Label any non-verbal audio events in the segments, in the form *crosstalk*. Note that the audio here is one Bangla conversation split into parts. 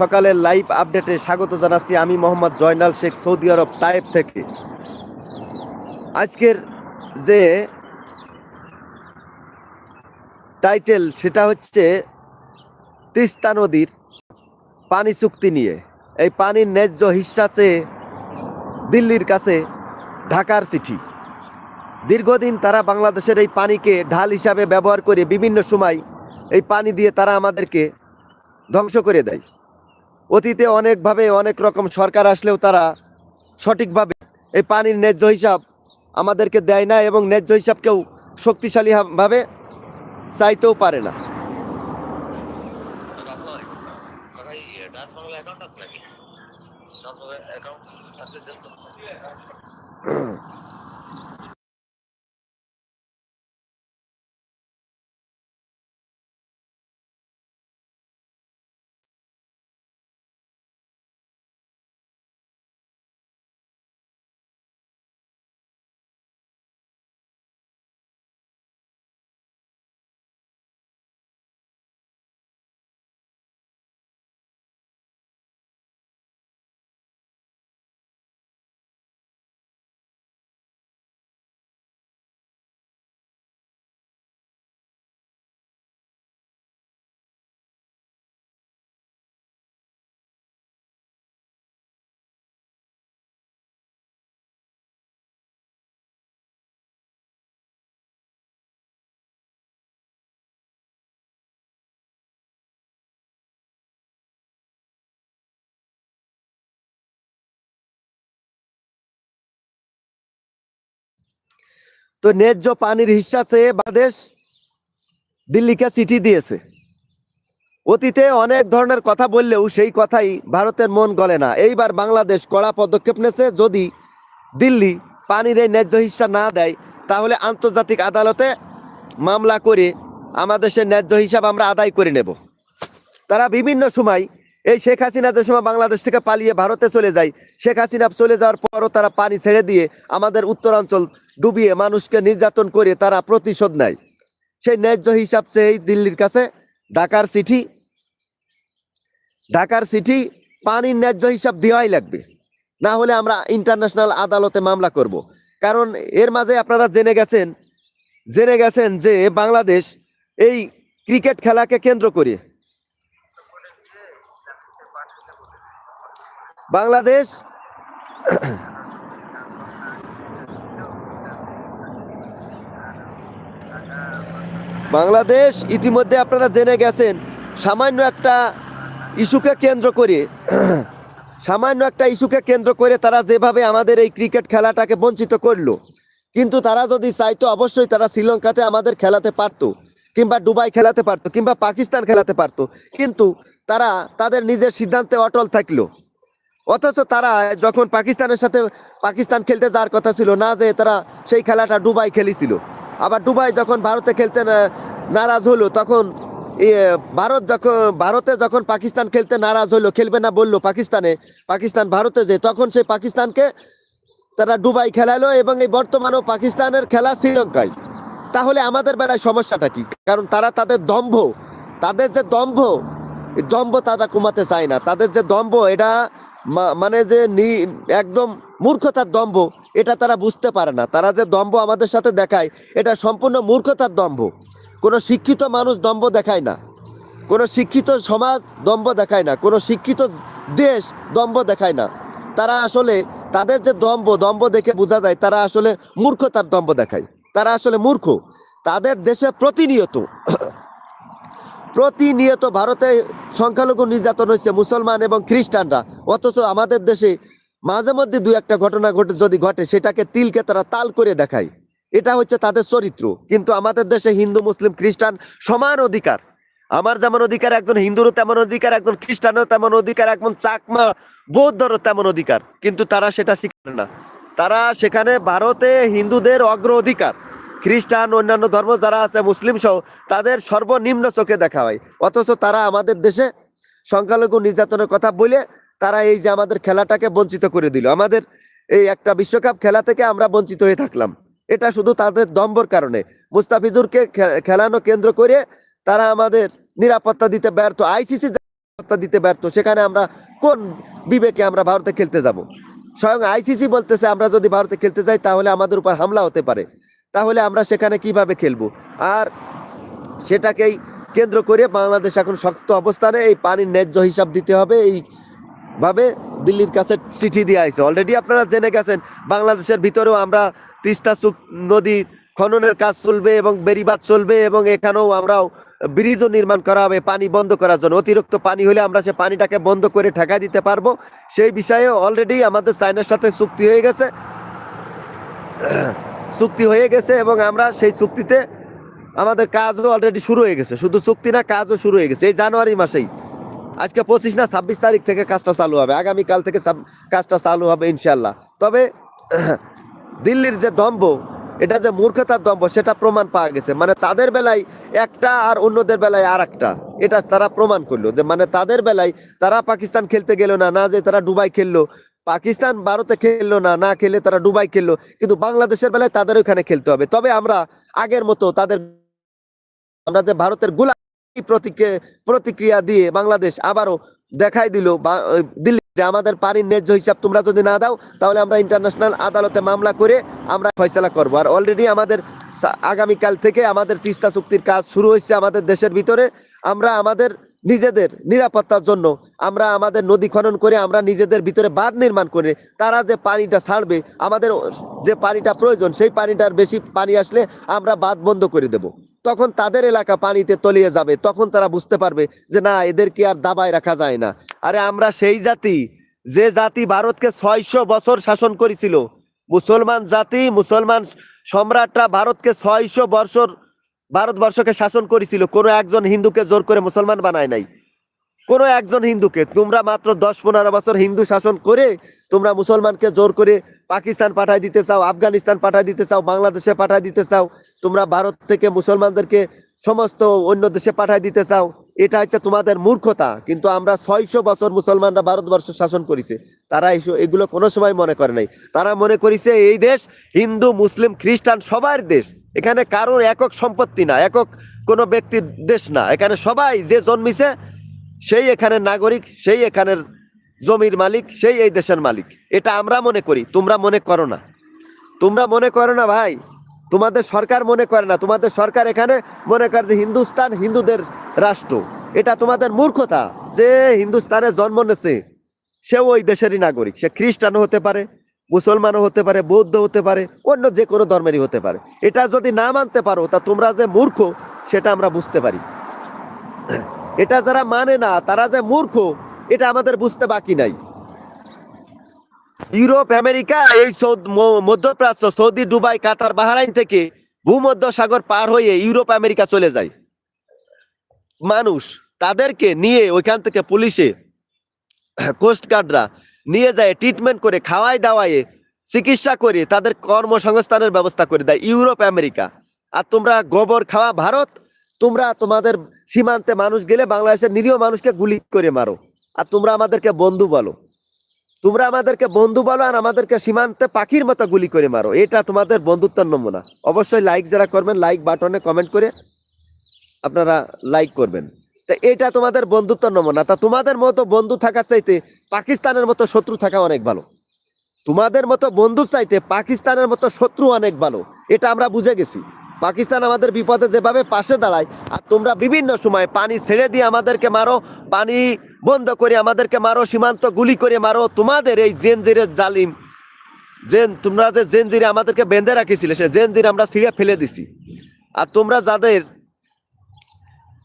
সকালের লাইভ আপডেটে স্বাগত জানাচ্ছি আমি মোহাম্মদ জয়নাল শেখ সৌদি আরব তায়েব থেকে। আজকের যে টাইটেল সেটা হচ্ছে তিস্তা নদীর পানি চুক্তি নিয়ে। এই পানির ন্যায্য হিস্সা চেয়ে দিল্লির কাছে ঢাকার চিঠি। দীর্ঘদিন তারা বাংলাদেশের এই পানিকে ঢাল হিসাবে ব্যবহার করে বিভিন্ন সময় এই পানি দিয়ে তারা আমাদেরকে ধ্বংস করে দেয়। অতীতে অনেকভাবে অনেক রকম সরকার আসলেও তারা সঠিকভাবে এই পানির ন্যায্য হিসাব আমাদেরকে দেয় না এবং ন্যায্য হিসাব কেউ শক্তিশালীভাবে চাইতেও পারে না। *clears throat* তো ন্যায্য পানির হিস্সা চেয়ে বাংলাদেশ দিল্লিকে চিঠি দিয়েছে। অতীতে অনেক ধরনের কথা বললেও সেই কথাই ভারতের মন গলে না। এইবার বাংলাদেশ কড়া পদক্ষেপ নেছে, যদি দিল্লি পানির এই ন্যায্য হিস্সা না দেয়, তাহলে আন্তর্জাতিক আদালতে মামলা করে আমাদের সে ন্যায্য হিসাব আমরা আদায় করে নেব। তারা বিভিন্ন সময় এই শেখ হাসিনা যে সময় বাংলাদেশ থেকে পালিয়ে ভারতে চলে যায়, শেখ হাসিনা চলে যাওয়ার পরও তারা পানি ছেড়ে দিয়ে আমাদের উত্তরাঞ্চল ডুবিয়ে মানুষকে নির্যাতন করে তারা প্রতিশোধ নেয়। সেই ন্যায্য হিসাব চেয়েই দিল্লির কাছে ঢাকার চিঠি। ঢাকার চিঠি, পানির ন্যায্য হিসাব দেওয়াই লাগবে। না হলে আমরা ইন্টারন্যাশনাল আদালতে মামলা করব। কারণ এর মাঝে আপনারা জেনে গেছেন জেনে গেছেন যে বাংলাদেশ এই ক্রিকেট খেলাকে কেন্দ্র করে বাংলাদেশ। বাংলাদেশ, ইতিমধ্যে আপনারা জেনে গেছেন, সামান্য একটা ইস্যুকে কেন্দ্র করে, সামান্য একটা ইস্যুকে কেন্দ্র করে তারা যেভাবে আমাদের এই ক্রিকেট খেলাটাকে বঞ্চিত করল। কিন্তু তারা যদি চাইতো, অবশ্যই তারা শ্রীলঙ্কাতে আমাদের খেলাতে পারতো, কিংবা দুবাই খেলাতে পারতো, কিংবা পাকিস্তান খেলাতে পারতো। কিন্তু তারা তাদের নিজের সিদ্ধান্তে অটল থাকল। অথচ তারা যখন পাকিস্তানের সাথে পাকিস্তান খেলতে যাওয়ার কথা ছিল, না যে তারা সেই খেলাটা ডুবাই খেলেছিল। আবার ডুবাই যখন ভারতে খেলতে নারাজ হলো, তখন ভারত যখন, ভারতে যখন পাকিস্তান খেলতে নারাজ হলো, খেলবে না বলল পাকিস্তানে, পাকিস্তান ভারতে যে, তখন সেই পাকিস্তানকে তারা ডুবাই খেলালো এবং এই বর্তমানেও পাকিস্তানের খেলা শ্রীলঙ্কায়। তাহলে আমাদের বেলায় সমস্যাটা কি? কারণ তারা তাদের দম্ভ, তাদের যে দম্ভ দম্ভ তারা কমাতে চায় না। তাদের যে দম্ভ, এটা মানে যে নি- একদম মূর্খতার দম্ভ, এটা তারা বুঝতে পারে না। তারা যে দম্ভ আমাদের সাথে দেখায়, এটা সম্পূর্ণ মূর্খতার দম্ভ। কোনো শিক্ষিত মানুষ দম্ভ দেখায় না। কোনো শিক্ষিত সমাজ দম্ভ দেখায় না। কোনো শিক্ষিত দেশ দম্ভ দেখায় না। তারা আসলে তাদের যে দম্ভ দম্ভ দেখে বোঝা যায়, তারা আসলে মূর্খতার দম্ভ দেখায়। তারা আসলে মূর্খ। তাদের দেশে প্রতিনিয়ত প্রতিনিয়ত ভারতে সংখ্যালঘু নির্যাতন হচ্ছে মুসলমান এবং খ্রিস্টানরা। অথচ আমাদের দেশে মাঝে মধ্যে দু একটা ঘটনা ঘটে, যদি ঘটে, সেটাকে তিলকে তারা তাল করে দেখায়। এটা হচ্ছে তাদের চরিত্র। কিন্তু আমাদের দেশে হিন্দু, মুসলিম, খ্রিস্টান সমান অধিকার। আমার যেমন অধিকার একজন হিন্দুরও তেমন অধিকার, একজন খ্রিস্টানও তেমন অধিকার, একজন চাকমা বৌদ্ধরও তেমন অধিকার। কিন্তু তারা সেটা শিখে না। তারা সেখানে ভারতে হিন্দুদের অগ্র অধিকার খ্রিস্টান, অন্যান্য ধর্ম যারা আছে, মুসলিম সহ, তাদের সর্বনিম্ন চোখে দেখা হয়। অথচ তারা আমাদের দেশে সংখ্যালঘু নির্যাতনের কথা বলে তারা এই যে আমাদের খেলাটাকে বঞ্চিত করে দিল। আমাদের এই একটা বিশ্বকাপ খেলা থেকে আমরা বঞ্চিত হয়ে থাকলাম। এটা শুধু তাদের দম্বর কারণে। মুস্তাফিজুরকে খেলানো কেন্দ্র করে তারা আমাদের নিরাপত্তা দিতে ব্যর্থ, আইসিসি নিরাপত্তা দিতে ব্যর্থ, সেখানে আমরা কোন বিবেকে আমরা ভারতে খেলতে যাব? স্বয়ং আইসিসি বলতেছে, আমরা যদি ভারতে খেলতে যাই তাহলে আমাদের উপর হামলা হতে পারে। তাহলে আমরা সেখানে কীভাবে খেলব? আর সেটাকেই কেন্দ্র করে বাংলাদেশ এখন শক্ত অবস্থানে এই পানির ন্যায্য হিসাব দিতে হবে। এই ভাবে দিল্লির কাছে চিঠি দিয়ে আইছে অলরেডি আপনারা জেনে গেছেন, বাংলাদেশের ভিতরেও আমরা তিস্তা নদী খননের কাজ চলবে এবং বেরিবাদ চলবে এবং এখানেও আমরাও ব্রিজও নির্মাণ করা হবে পানি বন্ধ করার জন্য। অতিরিক্ত পানি হলে আমরা সে পানিটাকে বন্ধ করে ঠেকা দিতে পারব। সেই বিষয়ে অলরেডি আমাদের চায়নার সাথে চুক্তি হয়ে গেছে। চুক্তি হয়ে গেছে এবং আমরা সেই চুক্তিতে আমাদের কাজও অলরেডি শুরু হয়ে গেছে। শুধু চুক্তি না, কাজও শুরু হয়ে গেছে। এই জানুয়ারি মাসেই। আজকে পঁচিশ না, ছাব্বিশ তারিখ থেকে কাজটা চালু হবে। আগামীকাল থেকে কাজটা চালু হবে ইনশাল্লাহ তবে *clears throat* দিল্লির যে দম্ভ, এটা যে মূর্খতার দম্ভ, সেটা প্রমাণ পাওয়া গেছে। মানে তাদের বেলায় একটা আর অন্যদের বেলায় আর একটা এটা তারা প্রমাণ করল যে মানে তাদের বেলায় তারা পাকিস্তান খেলতে গেল না না যে তারা দুবাই খেললো। পাকিস্তান ভারতে খেললো না না খেলে তারা দুবাই খেললো, কিন্তু বাংলাদেশের বেলায় তাদের ওখানে খেলতে হবে। তবে আমরা আগের মতো তাদের আমরা যে ভারতের গোলা প্রতিক্রিয়া দিয়ে বাংলাদেশ আবারও দেখাই দিল দিল্লি যে আমাদের পানির ন্যায্য হিসাব তোমরা যদি না দাও, তাহলে আমরা ইন্টারন্যাশনাল আদালতে মামলা করে আমরা ফয়সলা করব। আর অলরেডি আমাদের আগামীকাল থেকে আমাদের তিস্তা চুক্তির কাজ শুরু হয়েছে আমাদের দেশের ভিতরে। আমরা আমাদের নিজেদের নিরাপত্তার জন্য আমরা আমাদের নদী খনন করে আমরা নিজেদের ভিতরে বাঁধ নির্মাণ করে তারা যে পানিটা ছাড়বে, আমাদের যে পানিটা প্রয়োজন, সেই পানিটার বেশি পানি আসলে আমরা বাঁধ বন্ধ করে দেব। তখন তাদের এলাকা পানিতে তলিয়ে যাবে, তখন তারা বুঝতে পারবে যে না এদেরকে আর দাবায় রাখা যায় না। আরে আমরা সেই জাতি, যে জাতি ভারতকে ছয়শো বছর শাসন করেছিল। মুসলমান জাতি, মুসলমান সম্রাটরা ভারতকে ছয়শো বছর ভারতবর্ষকে শাসন করেছিল, কোনো একজন হিন্দুকে জোর করে মুসলমান বানায় নাই। কোনো একজন হিন্দুকে, তোমরা মাত্র দশ পনেরো বছর হিন্দু শাসন করে তোমরা মুসলমানকে জোর করে পাকিস্তান পাঠায় দিতে চাও, আফগানিস্তান পাঠায় দিতে চাও, বাংলাদেশে পাঠায় দিতে চাও, তোমরা ভারত থেকে মুসলমানদেরকে সমস্ত অন্য দেশে পাঠায় দিতে চাও, এটা হচ্ছে তোমাদের মূর্খতা। কিন্তু আমরা ছয়শো বছর মুসলমানরা ভারতবর্ষ শাসন করেছে, তারা এগুলো কোনো সময় মনে করে নাই। তারা মনে করেছে, এই দেশ হিন্দু, মুসলিম, খ্রিস্টান, সবার দেশ। এখানে কারোর একক সম্পত্তি না, একক কোনো ব্যক্তির দেশ না। এখানে সবাই যে জন্মিছে, সেই এখানের নাগরিক, সেই এখানের জমির মালিক, সেই এই দেশের মালিক। এটা আমরা মনে করি, তোমরা মনে করো না। তোমরা মনে করো না ভাই, তোমাদের সরকার মনে করে না। তোমাদের সরকার এখানে মনে করে যে হিন্দুস্তান হিন্দুদের রাষ্ট্র। এটা তোমাদের মূর্খতা যে হিন্দুস্তানে জন্ম নেছে সেও ওই দেশেরই নাগরিক। সে খ্রিস্টানও হতে পারে মুসলমানও হতে পারে বৌদ্ধ হতে পারে, অন্য যে কোনো ধর্মেরই হতে পারে। এটা যদি না মানতে পারো, তা তোমরা যে মূর্খ, সেটা আমরা বুঝতে পারি। এটা যারা মানে না, তারা যে মূর্খ, এটা আমাদের বুঝতে বাকি নাই। ইউরোপ, আমেরিকা, এই মধ্যপ্রাচ্য, সৌদি, দুবাই, কাতার, বাহারাইন থেকে ভূমধ্য সাগর পার হয়ে ইউরোপ, আমেরিকা চলে যায়। মানুষ তাদেরকে নিয়ে ওইখান থেকে পুলিশে কোস্টগার্ডরা নিয়ে যায় ট্রিটমেন্ট করে খাওয়াই দাওয়ায়ে চিকিৎসা করে, তাদের কর্মসংস্থানের ব্যবস্থা করে দেয়। Europe, America. আর তোমরা গোবর খাওয়া, ভারত, তোমরা তোমাদের সীমান্তে মানুষ গেলে বাংলাদেশের নিরীহ মানুষকে গুলি করে মারো। আর তোমরা আমাদেরকে বন্ধু বলো। তোমরা আমাদেরকে বন্ধু বলো আর আমাদেরকে সীমান্তে পাখির মতো গুলি করে মারো। এটা তোমাদের বন্ধুত্বের নমুনা। অবশ্যই লাইক যারা করবেন লাইক বাটনে কমেন্ট করে আপনারা লাইক করবেন। তা এটা তোমাদের বন্ধুত্ব নমুনা তা তোমাদের মতো বন্ধু থাকার চাইতে পাকিস্তানের মতো শত্রু থাকা অনেক ভালো। তোমাদের মতো বন্ধু চাইতে পাকিস্তানের মতো শত্রু অনেক ভালো। এটা আমরা বুঝে গেছি। পাকিস্তান আমাদের বিপদে যেভাবে পাশে দাঁড়ায়, আর তোমরা বিভিন্ন সময় পানি ছেড়ে দিয়ে আমাদেরকে মারো, পানি বন্ধ করে আমাদেরকে মারো, সীমান্ত গুলি করে মারো। তোমাদের এই জেনজিরের জালিম, জেন, তোমরা যে জেনজিরে আমাদেরকে বেঁধে রাখিছিলে, সে জেনজির আমরা ছিঁড়ে ফেলে দিছি। আর তোমরা যাদের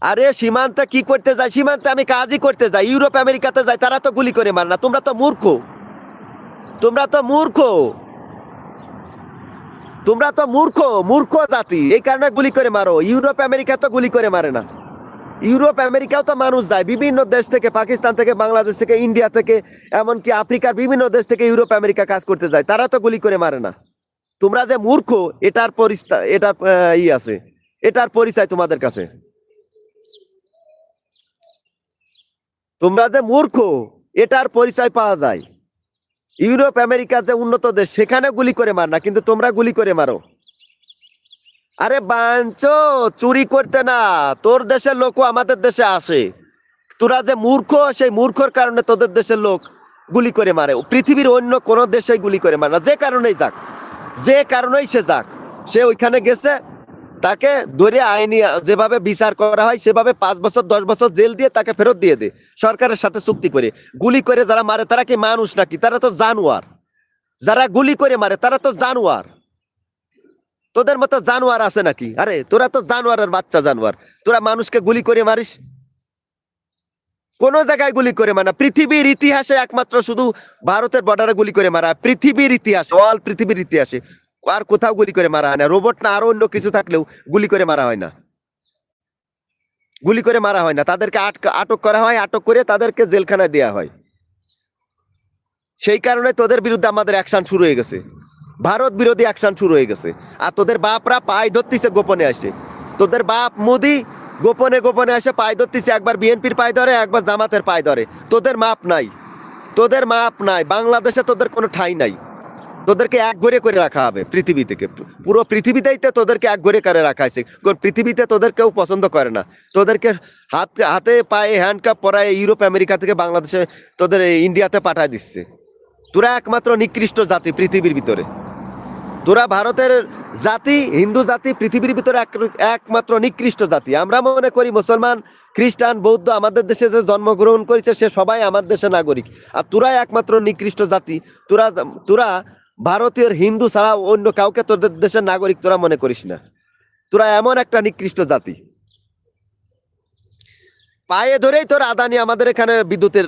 আরে, সীমান্তে কি করতে যায়? সীমান্তে আমি কাজই করতে যাই। ইউরোপ, আমেরিকাতে যাই তারা তো গুলি করে মারে না তোমরা তো মূর্খ। তোমরা তো মূর্খ। তোমরা তো মূর্খ মূর্খ জাতি। এই কারণে গুলি করে মারো। ইউরোপ, আমেরিকা তো গুলি করে মারে না। ইউরোপ, আমেরিকাও তো মানুষ যায়। বিভিন্ন দেশ থেকে, পাকিস্তান থেকে, বাংলাদেশ থেকে, ইন্ডিয়া থেকে, এমনকি আফ্রিকার বিভিন্ন দেশ থেকে ইউরোপ, আমেরিকা কাজ করতে যায়। তারা তো গুলি করে মারে না। তোমরা যে মূর্খ, এটার পরিস্থা এটার ই আছে। এটার পরিচয় তোমাদের কাছে। তোমরা যে মূর্খ, এটার পরিচয় পাওয়া যায়। ইউরোপ, আমেরিকা যে উন্নত দেশ, সেখানে গুলি করে মার না, কিন্তু তোমরা গুলি করে মারো। আরে বাঞ্চ, চুরি করতে না, তোর দেশের লোকও আমাদের দেশে আসে। তোরা যে মূর্খ, সেই মূর্খর কারণে তোদের দেশের লোক গুলি করে মারে। পৃথিবীর অন্য কোনো দেশে গুলি করে মারে না, যে কারণেই যাক, যে কারণেই সে যাক। সে ওইখানে গেছে তাকে ধরে আইনি যেভাবে বিচার করা হয়, সেভাবে পাঁচ বছর, দশ বছর জেল দিয়ে তাকে ফেরত দিয়ে দে, সরকারের সাথে চুক্তি করে। গুলি করে যারা মারে, তারা কি মানুষ নাকি? তারা তো জানোয়ার। যারা গুলি করে মারে, তারা তো জানোয়ার। তোদের মতো জানোয়ার আছে নাকি? আরে, তোরা তো জানোয়ারের বাচ্চা জানোয়ার। তোরা মানুষকে গুলি করে মারিস? কোন জায়গায় গুলি করে মারা পৃথিবীর ইতিহাসে একমাত্র শুধু ভারতের বর্ডারে গুলি করে মারা। পৃথিবীর ইতিহাস অল পৃথিবীর ইতিহাসে। আর কোথাও গুলি করে মারা হয় না। রোবট না, আরও অন্য কিছু থাকলেও গুলি করে মারা হয় না। গুলি করে মারা হয় না। তাদেরকে আটক করা হয়, আটক করে তাদেরকে জেলখানায় দেওয়া হয়। সেই কারণে তোদের বিরুদ্ধে আমাদের অ্যাকশন শুরু হয়ে গেছে। ভারত বিরোধী অ্যাকশন শুরু হয়ে গেছে। আর তোদের বাপরা পায়ে ধরতিছে, গোপনে আসে। তোদের বাপ মোদি গোপনে গোপনে আসে পায়ে ধরতিছে, একবার বিএনপির পায়ে ধরে, একবার জামাতের পায়ে ধরে। তোদের মাপ নাই। তোদের মাপ নাই। বাংলাদেশে তোদের কোনো ঠাই নাই। তোদেরকে এক ঘরে করে রাখা হবে পৃথিবী থেকে। পুরো পৃথিবীতেই তো তোদেরকে এক ঘরে করে রাখা হয়েছে। পৃথিবীতে তোদের কেউ পছন্দ করে না। তোদেরকে হাত, হাতে, পায়ে হ্যান্ডকাপ পরায় ইউরোপ, আমেরিকা থেকে বাংলাদেশে তোদের ইন্ডিয়াতে পাঠায় দিচ্ছে। তোরা একমাত্র নিকৃষ্ট জাতি পৃথিবীর ভিতরে। তোরা ভারতের জাতি, হিন্দু জাতি পৃথিবীর ভিতরে এক- একমাত্র নিকৃষ্ট জাতি। আমরা মনে করি মুসলমান, খ্রিস্টান, বৌদ্ধ আমাদের দেশে যে জন্মগ্রহণ করেছে সে সবাই আমার দেশের নাগরিক। আর তোরাই একমাত্র নিকৃষ্ট জাতি। তোরা তোরা ভারতীয় হিন্দু ছাড়া অন্য কাউকে তোদের দেশের নাগরিক তোরা মনে করিস না। তোরা এমন একটা নিকৃষ্ট জাতি। পায়ে ধরেই তোর আদানি আমাদের এখানে বিদ্যুতের,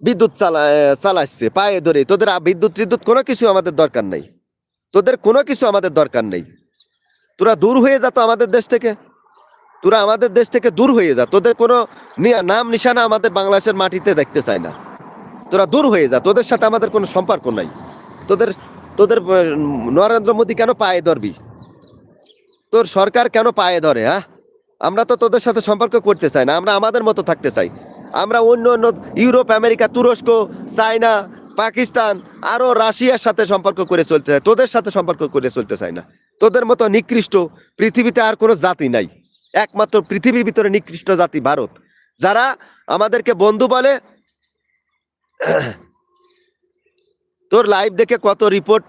বিদ্যুৎ চালা চালাচ্ছে। পায়ে ধরে তোদের বিদ্যুৎ টিদ্যুৎ কোনো কিছু আমাদের দরকার নেই। তোদের কোনো কিছু আমাদের দরকার নেই। তোরা দূর হয়ে যা তো আমাদের দেশ থেকে। তোরা আমাদের দেশ থেকে দূর হয়ে যা। তোদের কোনো নাম নিশানা আমাদের বাংলাদেশের মাটিতে দেখতে চায় না। তোরা দূর হয়ে যা। তোদের সাথে আমাদের কোনো সম্পর্ক নাই। তোদের তোদের নরেন্দ্র মোদী কেন পায়ে ধরবি? তোর সরকার কেন পায়ে ধরে হ্যাঁ? আমরা তো তোদের সাথে সম্পর্ক করতে চাই না, আমরা আমাদের মতো থাকতে চাই। আমরা অন্য অন্য ইউরোপ, আমেরিকা, তুরস্ক, চায়না, পাকিস্তান আরও রাশিয়ার সাথে সম্পর্ক করে চলতে চাই, তোদের সাথে সম্পর্ক করে চলতে চাই না। তোদের মতো নিকৃষ্ট পৃথিবীতে আর কোনো জাতি নাই। একমাত্র পৃথিবীর ভিতরে নিকৃষ্ট জাতি ভারত। যারা আমাদেরকে বন্ধু বলে তোর লাইভ দেখে কত রিপোর্ট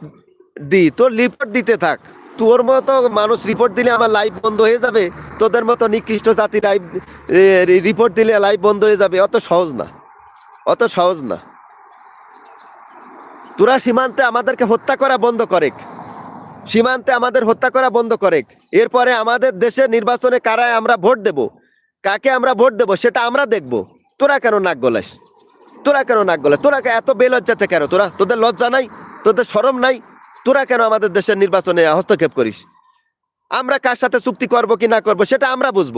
দি তোর রিপোর্ট দিতে থাক। তোর মতো মানুষ রিপোর্ট দিলে আমার লাইভ বন্ধ হয়ে যাবে। তোদের মতো নিকৃষ্ট জাতি লাইভ রিপোর্ট দিলে লাইভ বন্ধ হয়ে যাবে। অত সহজ না। অত সহজ না। তোরা সীমান্তে আমাদেরকে হত্যা করা বন্ধ করে সীমান্তে আমাদের হত্যা করা বন্ধ করে এরপরে আমাদের দেশে নির্বাচনে কারায় আমরা ভোট দেব। কাকে আমরা ভোট দেব সেটা আমরা দেখব। তোরা কেন নাক গলাস? তোরা কেন নাক গলাস? তোরা এত বেলজ্জাতে কেন? তোরা তোদের লজ্জা নাই? তোদের শরম নাই? তোরা কেন আমাদের দেশের নির্বাচনে হস্তক্ষেপ করিস? আমরা কার সাথে চুক্তি করব কি না করব সেটা আমরা বুঝব।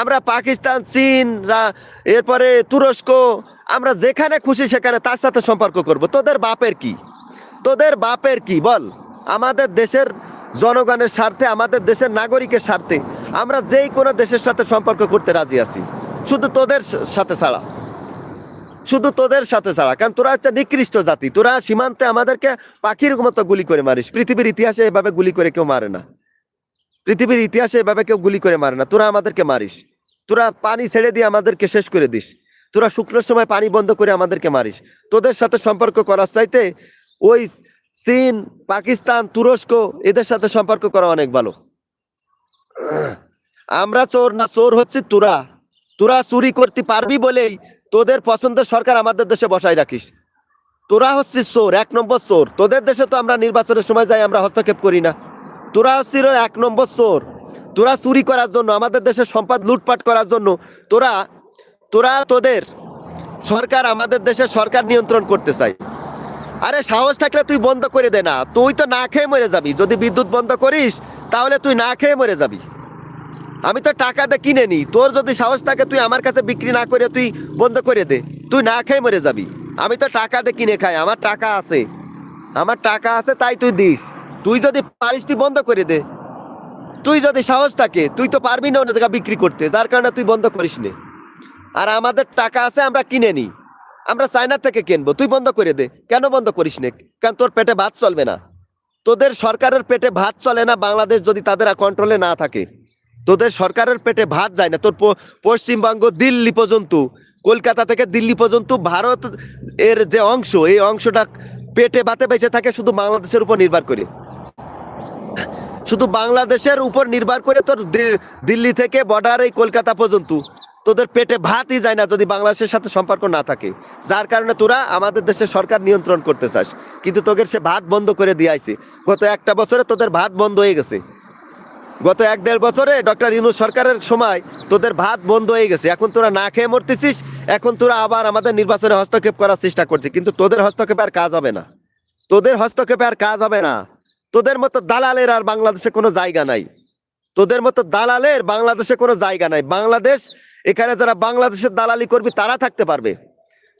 আমরা পাকিস্তান, চীন এরপরে তুরস্ক, আমরা যেখানে খুশি সেখানে তার সাথে সম্পর্ক করব। তোদের বাপের কি? তোদের বাপের কি? বল। আমাদের দেশের জনগণের স্বার্থে, আমাদের দেশের নাগরিকের স্বার্থে আমরা যেই কোনো দেশের সাথে সম্পর্ক করতে রাজি আছি, শুধু তোদের সাথে ছাড়া। শুধু তোদের সাথে ছাড়া, কারণ তোরা হচ্ছে নিকৃষ্ট জাতি। তোরা সীমান্তে আমাদেরকে পাখির মতো গুলি করে মারিস। পৃথিবীর ইতিহাসে এভাবে গুলি করে কেউ মারে না। পৃথিবীর ইতিহাসে এভাবে কেউ গুলি করে মারে না। তোরা আমাদেরকে মারিস। তোরা পানি ছেড়ে দিয়ে আমাদেরকে শেষ করে দিস। তোরা শুকনোর সময় পানি বন্ধ করে আমাদেরকে মারিস। তোদের সাথে সম্পর্ক করার চাইতে ওই চীন, পাকিস্তান, তুরস্ক, এদের সাথে সম্পর্ক করা অনেক ভালো। আমরা চোর না চোর হচ্ছে তোরা। তোরা চুরি করতে পারবি বলেই তোদের পছন্দের সরকার আমাদের দেশে বসাই রাখিস। তোরা হচ্ছিস চোর, এক নম্বর চোর। তোদের দেশে তো আমরা নির্বাচনের সময় যাই, আমরা হস্তক্ষেপ করি না। তোরা হচ্ছিল এক নম্বর চোর। তোরা চুরি করার জন্য, আমাদের দেশের সম্পদ লুটপাট করার জন্য তোরা তোরা তোদের সরকার আমাদের দেশের সরকার নিয়ন্ত্রণ করতে চাই। আরে সাহস থাকলে তুই বন্ধ করে দে না। তুই তো না খেয়ে মরে যাবি। যদি বিদ্যুৎ বন্ধ করিস তাহলে তুই না খেয়ে মরে যাবি। আমি তো টাকা দিয়ে কিনে নি তোর যদি সাহস থাকে, তুই আমার কাছে বিক্রি না করে তুই বন্ধ করে দে। তুই না খেয়ে মরে যাবি। আমি তো টাকা দিয়ে কিনে খাই, আমার টাকা আছে। আমার টাকা আছে, তাই তুই দিস। তুই যদি পারিস, তুই বন্ধ করে দে। তুই যদি সাহস থাকে, তুই তো পারবি না অন্য জায়গা বিক্রি করতে, যার কারণে তুই বন্ধ করিস নে। আর আমাদের টাকা আছে, আমরা কিনে নিই। আমরা চায়না থেকে কিনবো, তুই বন্ধ করে দে। কেন বন্ধ করিস নে? কারণ তোর পেটে ভাত চলবে না। তোদের সরকারের পেটে ভাত চলে না, বাংলাদেশ যদি তাদের কন্ট্রোলে না থাকে। তোদের সরকারের পেটে ভাত যায় না। তোর পশ্চিমবঙ্গ দিল্লি পর্যন্ত, কলকাতা থেকে দিল্লি পর্যন্ত ভারত এর যে অংশ, এই অংশটা পেটে ভাতে বেঁচে থাকে শুধু বাংলাদেশের উপর নির্ভর করে। শুধু বাংলাদেশের উপর নির্ভর করে তোর দিল্লি থেকে বর্ডার এই কলকাতা পর্যন্ত। তোদের পেটে ভাতই যায় না যদি বাংলাদেশের সাথে সম্পর্ক না থাকে। যার কারণে তোরা আমাদের দেশের সরকার নিয়ন্ত্রণ করতে চাস। কিন্তু তোদের সে ভাত বন্ধ করে দিয়েছে গত একটা বছরে তোদের ভাত বন্ধ হয়ে গেছে। গত এক দেড় বছরে ডক্টর ইউনুস সরকারের সময় তোদের ভাত বন্ধ হয়ে গেছে। এখন তোরা না খেয়ে মরতেছিস। এখন তোরা আবার আমাদের নির্বাচনে হস্তক্ষেপ করার চেষ্টা করছিস। কিন্তু তোদের হস্তক্ষেপে আর কাজ হবে না। তোদের হস্তক্ষেপে আর কাজ হবে না। তোদের মতো দালালের আর বাংলাদেশে কোনো জায়গা নাই। তোদের মতো দালালের বাংলাদেশে কোনো জায়গা নাই। বাংলাদেশ এখানে যারা বাংলাদেশের দালালি করবে, তারা থাকতে পারবে।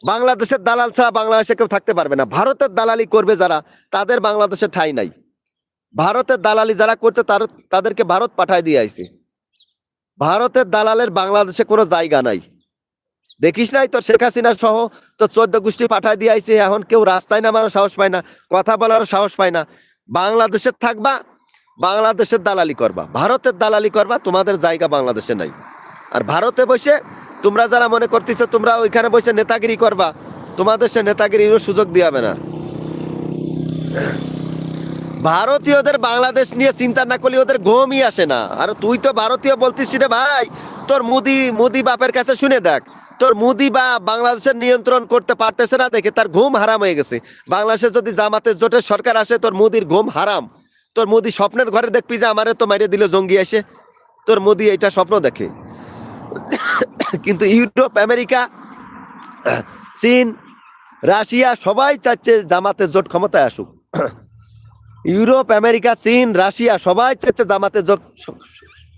বাংলাদেশের দালাল ছাড়া বাংলাদেশে কেউ থাকতে পারবে না। ভারতের দালালি করবে যারা, তাদের বাংলাদেশে ঠাঁই নাই। ভারতের দালালি যারা করতে তাদেরকে ভারত পাঠায় দিয়ে আইছে। ভারতের দালালের বাংলাদেশে কোনো জায়গা নাই। দেখিস নাই তোর শেখ হাসিনা সহ তোর চোদ্দ গোষ্ঠী পাঠায় দিয়ে আইছে। এখন কেউ রাস্তায় নামারও সাহস পায় না, কথা বলারও সাহস পায় না। বাংলাদেশে থাকবা, বাংলাদেশের দালালি করবা। ভারতের দালালি করবা, তোমাদের জায়গা বাংলাদেশে নাই। আর ভারতে বসে তোমরা যারা মনে করতেছো তোমরা ওইখানে বসে নেতাগিরি করবা, তোমাদের সে নেতাগিরিরও সুযোগ দিয়াবে না। ভারতীয়দের বাংলাদেশ নিয়ে চিন্তা না করলে ওদের ঘুমই আসে না। আর তুই তো ভারতীয় বলতিস রে ভাই, তোর মুদি মুদি বাপের কাছে শুনে দেখ, তোর মুদি বা বাংলাদেশের নিয়ন্ত্রণ করতে পারতেছে না দেখে তার ঘুম হারাম হয়ে গেছে। বাংলাদেশে যদি জামাতের জোটের সরকার আসে, তোর মুদির ঘুম হারাম। তোর মুদি স্বপ্নের ঘরে দেখবি যে আমারে তো মারিয়ে দিল জঙ্গি এসে। তোর মোদি এইটা স্বপ্ন দেখে। কিন্তু ইউরোপ, আমেরিকা, চীন, রাশিয়া, সবাই চাচ্ছে জামাতের জোট ক্ষমতায় আসুক। ইউরোপ, আমেরিকা, চীন, রাশিয়া, সবাই চাচ্ছে জামাতের জোট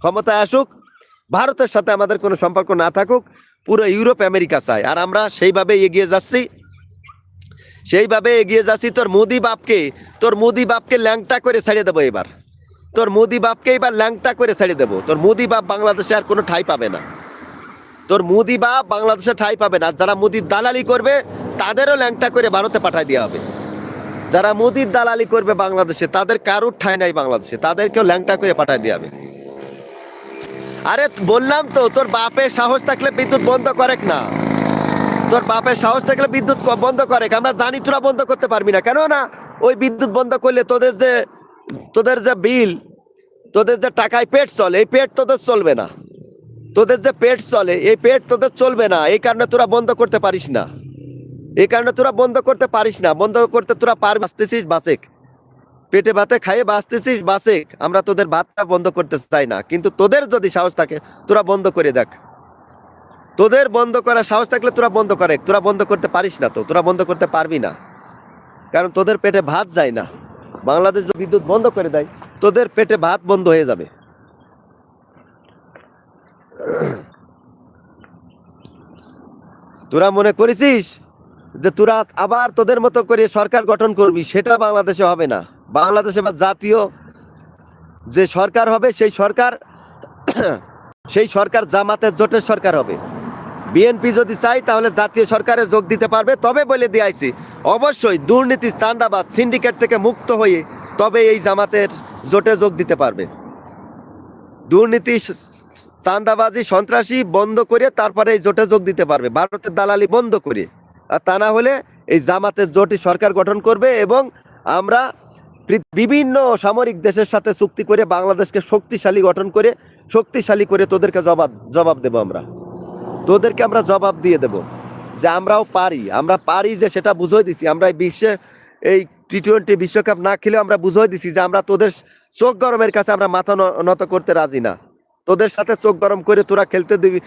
ক্ষমতায় আসুক। ভারতের সাথে আমাদের কোনো সম্পর্ক না থাকুক, পুরো ইউরোপ আমেরিকা চায়। আর আমরা সেইভাবে এগিয়ে যাচ্ছি। সেইভাবে এগিয়ে যাচ্ছি। তোর মোদি বাপকে, তোর মোদি বাপকে ল্যাংটা করে ছেড়ে দেবো এবার। তোর মোদি বাপকে এবার ল্যাংটা করে ছেড়ে দেবো। তোর মোদি বাপ বাংলাদেশে আর কোনো ঠাই পাবে না। তোর মুদি বা বাংলাদেশে ঠাই পাবে না। যারা মুদির দালালি করবে, তাদেরও ল্যাংটা করে ভারতে পাঠায় দেওয়া হবে। যারা মুদির দালালি করবে বাংলাদেশে, তাদের কারুর ঠাই নাই বাংলাদেশে। তাদেরকেও ল্যাংটা করে পাঠায় দেওয়া হবে। আরে বললাম তো, তোর বাপের সাহস থাকলে বিদ্যুৎ বন্ধ করেক না। তোর বাপের সাহস থাকলে বিদ্যুৎ বন্ধ করে আমরা জানি তোরা বন্ধ করতে পারবি না। কেন না ওই বিদ্যুৎ বন্ধ করলে তোদের যে তোদের যে বিল, তোদের যে টাকায় পেট চলে, এই পেট তোদের চলবে না। তোদের যে পেট চলে, এই পেট তোদের চলবে না। এই কারণে তোরা বন্ধ করতে পারিস না। এই কারণে তোরা বন্ধ করতে পারিস না। বন্ধ করতে তোরা পার বাঁচতেছিস বাসেক। পেটে ভাতে খাইয়ে বাঁচতেছিস বাসেক। আমরা তোদের ভাতটা বন্ধ করতে চাই না। কিন্তু তোদের যদি সাহস থাকে, তোরা বন্ধ করে দেখ। তোদের বন্ধ করার সাহস থাকলে তোরা বন্ধ করে। তোরা বন্ধ করতে পারিস না তো। তোরা বন্ধ করতে পারবি না। কারণ তোদের পেটে ভাত যায় না। বাংলাদেশ যদি বিদ্যুৎ বন্ধ করে দেয়, তোদের পেটে ভাত বন্ধ হয়ে যাবে। *clears throat* তোরা মনে করেছিস যে তোরা আবার তোদের মতো করে সরকার গঠন করবি? সেটা বাংলাদেশে হবে না। বাংলাদেশে বা জাতীয় যে সরকার হবে, সেই সরকার *clears throat* সেই সরকার জামাতের জোটের সরকার হবে। বিএনপি যদি চাই তাহলে জাতীয় সরকারে যোগ দিতে পারবে। তবে বলে দিয়েছি, অবশ্যই দুর্নীতি চান্দাবাজ সিন্ডিকেট থেকে মুক্ত হয়ে তবে এই জামাতের জোটে যোগ দিতে পারবে। দুর্নীতি চাঁদাবাজি সন্ত্রাসী বন্ধ করে তারপরে এই জোটে যোগ দিতে পারবে, ভারতের দালালি বন্ধ করে। আর তা না হলে এই জামাতের জোটই সরকার গঠন করবে এবং আমরা বিভিন্ন সামরিক দেশের সাথে চুক্তি করে বাংলাদেশকে শক্তিশালী গঠন করে, শক্তিশালী করে তোদেরকে জবাব জবাব দেব আমরা। তোদেরকে আমরা জবাব দিয়ে দেব যে আমরাও পারি। আমরা পারি যে সেটা বুঝিয়ে দিছি। আমরা এই বিশ্বে এই টি টোয়েন্টি বিশ্বকাপ না খেলেও আমরা বুঝিয়ে দিছি যে আমরা তোদের চোখ গরমের কাছে আমরা মাথা নত করতে রাজি না। তোদের সাথে চোখ গরম করে তোরা খেলতে দিবি।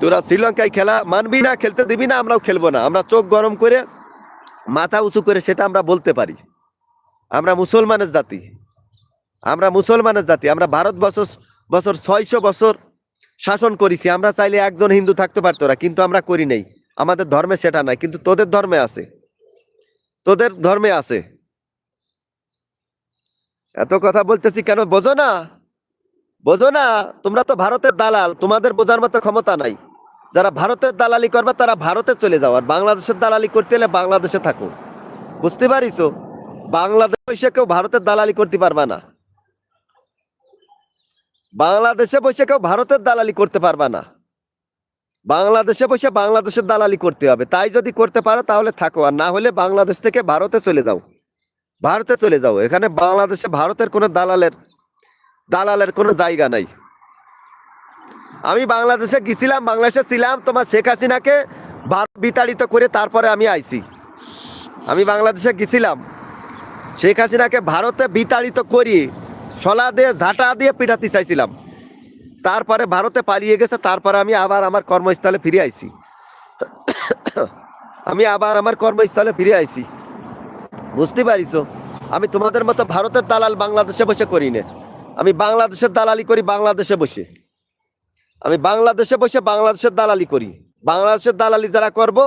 তোরা শ্রীলঙ্কায় খেলা মানবি না, খেলতে দিবি না, আমরাও খেলব না। আমরা চোখ গরম করে, মাথা উঁচু করে সেটা আমরা বলতে পারি। আমরা মুসলমানের জাতি। আমরা মুসলমানের জাতি। আমরা ভারত বছর বছর ছয়শো বছর শাসন করেছি। আমরা চাইলে একজন হিন্দু থাকতে পারতো না, কিন্তু আমরা করি নাই। আমাদের ধর্মে সেটা নাই, কিন্তু তোদের ধর্মে আছে। তোদের ধর্মে আছে। এত কথা বলতেছি কেন? বোঝো না। বোঝো না, তোমরা তো ভারতের দালাল, তোমাদের বোঝার মতো ক্ষমতা নাই। যারা ভারতের দালালি করবে, তারা ভারতে চলে যাও, আর বাংলাদেশের দালালি করতে হলে বাংলাদেশে থাকো। বুঝতে পারিস বাংলাদেশ এসে কেউ ভারতের দালালি করতে পারবা না। বাংলাদেশে বসে কেউ ভারতের দালালি করতে পারবা না। বাংলাদেশে বসে বাংলাদেশের দালালি করতে হবে। তাই যদি করতে পারো, তাহলে থাকো, আর না হলে বাংলাদেশ থেকে ভারতে চলে যাও। ভারতে চলে যাও। এখানে বাংলাদেশে ভারতের কোনো দালালের দালালের কোনো জায়গা নাই। আমি বাংলাদেশে গেছিলাম, বাংলাদেশে ছিলাম, তোমার শেখ হাসিনাকে ভারত বিতাড়িত করে তারপরে আমি আইছি। আমি বাংলাদেশে গেছিলাম। শেখ হাসিনাকে ভারতে বিতাড়িত করি শলা দিয়ে, ঝাঁটা দিয়ে পিটাতে চাইছিলাম। তারপরে ভারতে পালিয়ে গেছে, তারপরে আমি আবার আমার কর্মস্থলে ফিরে আইছি। আমি আবার আমার কর্মস্থলে ফিরে আইছি। বুঝতে পারিস আমি তোমাদের মতো ভারতের দালাল বাংলাদেশে বসে করি না। আমি বাংলাদেশের দালালি করি, বাংলাদেশে বসে। আমি বাংলাদেশে বসে বাংলাদেশের দালালি করি। বাংলাদেশের দালালি যারা করব,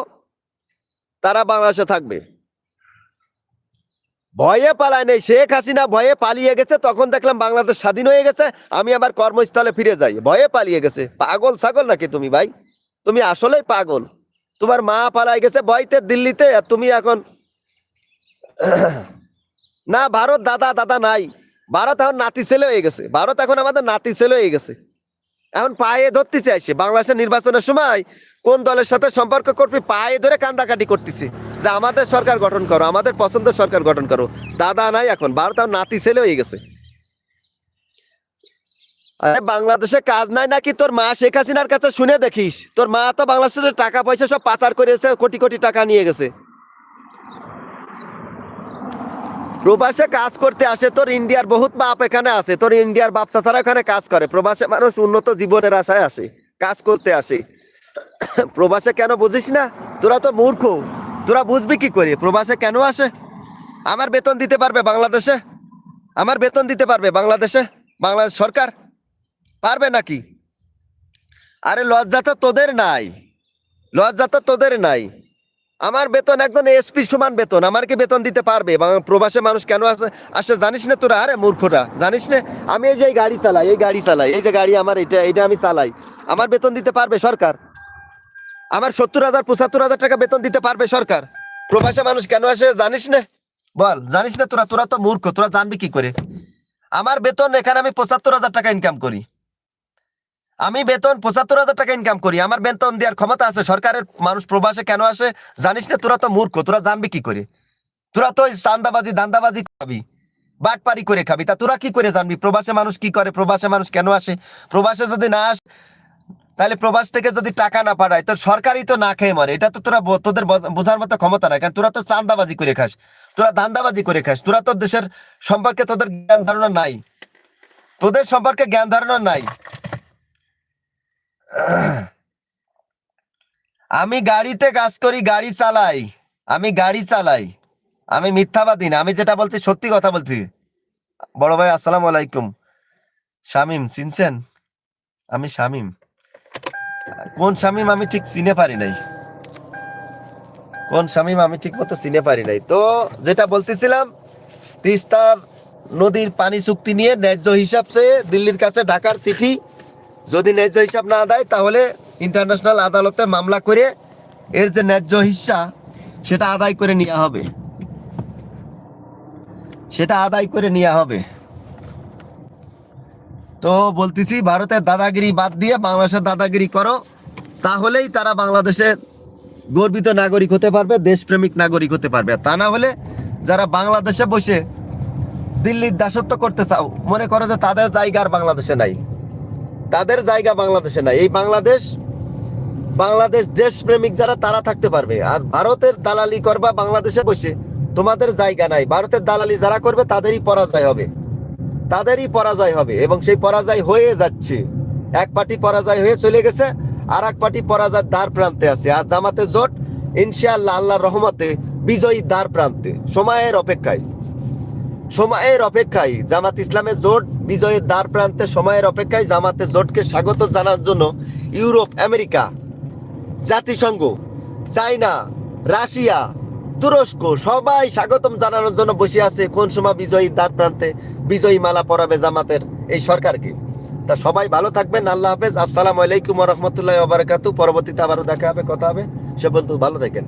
তারা বাংলাদেশে থাকবে। ভয়ে পালায় নেই। শেখ হাসিনা ভয়ে পালিয়ে গেছে, তখন দেখলাম বাংলাদেশ স্বাধীন হয়ে গেছে, আমি আবার কর্মস্থলে ফিরে যাই। ভয়ে পালিয়ে গেছে। পাগল ছাগল নাকি তুমি ভাই? তুমি আসলেই পাগল। তোমার মা পালাই গেছে ভয়তে দিল্লিতে তুমি এখন না, ভারত দাদা দাদা নাই। ভারত এখন নাতি ছেলে হয়ে গেছে। ভারত এখন আমাদের নাতি ছেলে হয়ে গেছে। এখন পায়ে ধরতেছে আসে বাংলাদেশের নির্বাচনের সময় কোন দলের সাথে সম্পর্ক করবি, পায়ে ধরে কান্দাকাটি করতেছে। যে আমাদের সরকার গঠন করো, আমাদের পছন্দের সরকার গঠন করো। দাদা নাই এখন। ভারত এখন নাতি ছেলে হয়ে গেছে। বাংলাদেশে কাজ নাই নাকি? তোর মা শেখ হাসিনার কাছে শুনে দেখিস। তোর মা তো বাংলাদেশের টাকা পয়সা সব পাচার করেছে, কোটি কোটি টাকা নিয়ে গেছে। প্রবাসে কাজ করতে আসে, তোর ইন্ডিয়ার বহুত বাপ এখানে আসে তোর ইন্ডিয়ার বাপ চাচারা এখানে কাজ করে। প্রবাসে মানুষ উন্নত জীবনের আশায় আসে, কাজ করতে আসে। প্রবাসে কেন বুঝিস না? তোরা তো মূর্খ। তোরা বুঝবি কি করে? প্রবাসে কেন আসে? আমার বেতন দিতে পারবে বাংলাদেশে? আমার বেতন দিতে পারবে বাংলাদেশে? বাংলাদেশ সরকার? পারবে নাকি? আরে লজ্জা তো তোদের নাই। লজ্জা তো তোদের নাই। আমার বেতন একজন এসপি সমান বেতন। আমার কি বেতন দিতে পারবে? প্রবাসে মানুষ কেন আসে আসে? জানিস না তোরা? আরে মূর্খরা জানিস না? আমি এই যে গাড়ি চালাই, এই গাড়ি চালাই, এই যে গাড়ি আমার, এটা এটা আমি চালাই। আমার বেতন দিতে পারবে সরকার? আমার সত্তর হাজার, পঁচাত্তর হাজার টাকা বেতন দিতে পারবে সরকার? প্রবাসে মানুষ কেন আসে? জানিস না? বল, জানিস না তোরা? তোরা তো মূর্খ। তোরা জানবি কি করে? আমার বেতন এখানে আমি পঁচাত্তর হাজার টাকা ইনকাম করি। আমি বেতন পঁচাত্তর হাজার টাকা ইনকাম করি। আমার বেতন দেওয়ার ক্ষমতা আছে। সরকারের মানুষ প্রবাসে কেন আসে? জানিস না, তোরা তো মূর্খ, তোরা জানবি কি করে? তোরা তো চান্দাবাজি দান্দাবাজি খাবি, বাটপারি করে খাবি। তা তোরা কি করে জানবি? প্রবাসে মানুষ কি করে? প্রবাসে মানুষ কেন আসে? প্রবাসে যদি না আস, তাহলে প্রবাস থেকে যদি টাকা না পাঠায়, তো সরকারই তো না খেয়ে মরে। এটা তো তোরা তোদের বোঝার মতো ক্ষমতা নাই। কারণ তোরা তো চান্দাবাজি করে খাস। তোরা দান্দাবাজি করে খাস। তোরা তো দেশের সম্পর্কে তোদের জ্ঞান ধারণা নাই। তোদের সম্পর্কে জ্ঞান ধারণা নাই। *clears throat* আমি গাড়িতে কাজ করি, গাড়ি চালাই। আমি গাড়ি চালাই। আমি মিথ্যাবাদী না, আমি যেটা বলছি সত্যি কথা বলছি। বড় ভাই, আসসালামু আলাইকুম। শামিম, চিনছেন? আমি শামিম। কোন শামিম আমি ঠিক চিনে পারি নাই? কোন শামিম আমি ঠিক মতো চিনে পারি নাই? তো যেটা বলতেছিলাম, তিস্তার নদীর পানি চুক্তি নিয়ে ন্যায্য হিসাব চেয়ে দিল্লির কাছে ঢাকার চিঠি যদি ন্যায্য হিসাব না দেয়, তাহলে ইন্টারন্যাশনাল আদালতে মামলা করে এর যে ন্যায্য হিস্সা সেটা আদায় করে নেওয়া হবে। সেটা আদায় করে নেওয়া হবে। তো বলতেছি, ভারতের দাদাগিরি বাদ দিয়ে বাংলাদেশের দাদাগিরি করো, তাহলেই তারা বাংলাদেশের গর্বিত নাগরিক হতে পারবে, দেশপ্রেমিক নাগরিক হতে পারবে। তা না হলে যারা বাংলাদেশে বসে দিল্লির দাসত্ব করতে চাও, মনে করো যে তাদের জায়গা আর বাংলাদেশে নাই। তাদের জায়গা বাংলাদেশে নাই। এই বাংলাদেশ বাংলাদেশ দেশপ্রেমিক যারা, তারা থাকতে পারবে। আর ভারতের দালালি করবা বাংলাদেশে বসে, তোমাদের জায়গা নাই। ভারতের দালালি যারা করবে, তাদেরই পরাজয় হবে। তাদেরই পরাজয় হবে এবং সেই পরাজয় হয়ে যাচ্ছে। এক পার্টি পরাজয় হয়ে চলে গেছে আর এক পার্টি পরাজয় দ্বার প্রান্তে আছে। আর জামাতে জোট, ইনশাআল্লাহ, আল্লাহর রহমতে বিজয়ী দ্বার প্রান্তে। সময়ের অপেক্ষায়। সময়ের অপেক্ষায় জামাত ইসলামের জোট বিজয়ের দ্বার প্রান্তে সময়ের অপেক্ষায় জামাতের জোটকে স্বাগত জানার জন্য ইউরোপ, আমেরিকা, জাতিসংঘ, চায়না, রাশিয়া, তুরস্ক সবাই স্বাগতম জানানোর জন্য বসে আছে কোন সময় বিজয়ী দ্বার প্রান্তে বিজয়ী মালা পরাবে জামাতের এই সরকারকে। তা সবাই ভালো থাকবেন, আল্লাহ হাফেজ। আসসালামু আলাইকুম রহমতুল্লাহ বারাকাতু পরবর্তীতে আবারও দেখা হবে, কথা হবে। সে বন্ধু ভালো থাকেন।